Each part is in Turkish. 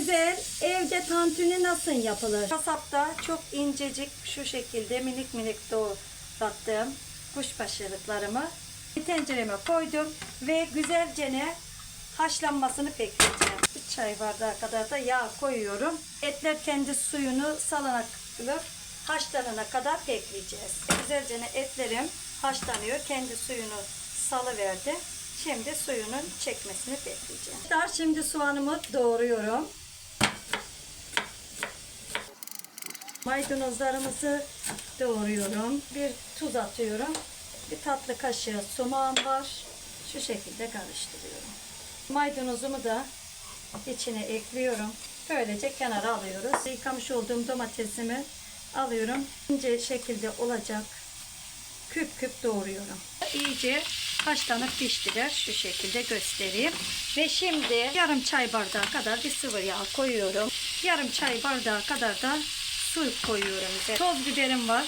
güzel evde tantuni nasıl yapılır? Kasapta çok incecik şu şekilde minik minik doğrattığım kuşbaşılıklarımı tencereme koydum ve güzelce ne haşlanmasını bekleyeceğim. Bir çay bardağı kadar da yağ koyuyorum. Etler kendi suyunu salana haşlanana kadar bekleyeceğiz. Güzelce ne etlerim haşlanıyor. Kendi suyunu salıverdi. Şimdi suyunun çekmesini bekleyeceğim. Şimdi soğanımı doğruyorum. Maydanozlarımızı doğruyorum. Bir tuz atıyorum. Bir tatlı kaşığı soğan var. Şu şekilde karıştırıyorum. Maydanozumu da içine ekliyorum. Böylece kenara alıyoruz. Yıkamış olduğum domatesimi alıyorum. İnce şekilde olacak. Küp küp doğruyorum. İyice haşlanıp piştiler. Şu şekilde göstereyim. Ve şimdi yarım çay bardağı kadar bir sıvı yağ koyuyorum. Yarım çay bardağı kadar da su koyuyorum. üzerine. Toz biberim var.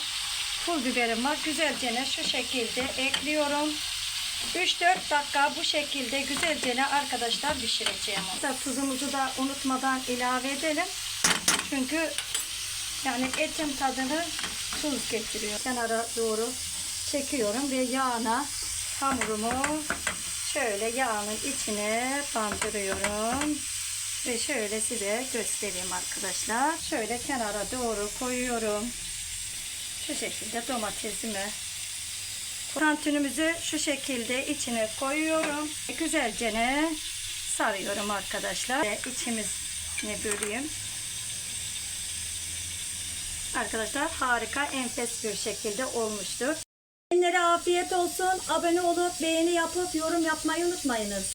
Pul biberim var. Güzelce şu şekilde ekliyorum. 3-4 dakika bu şekilde güzelce arkadaşlar pişireceğim. Tuzumuzu da unutmadan ilave edelim. Çünkü yani etin tadını tuz getiriyor. Kenara doğru çekiyorum ve yağına hamurumu şöyle yağın içine bandırıyorum. Ve şöyle size göstereyim arkadaşlar. Şöyle kenara doğru koyuyorum. Şu şekilde domatesimi Tantunimizi şu şekilde içine koyuyorum. Güzelce ne sarıyorum arkadaşlar. Ve içimizini böleyim. Arkadaşlar harika enfes bir şekilde olmuştur. Dinlere afiyet olsun. Abone olup beğeni yapıp yorum yapmayı unutmayınız.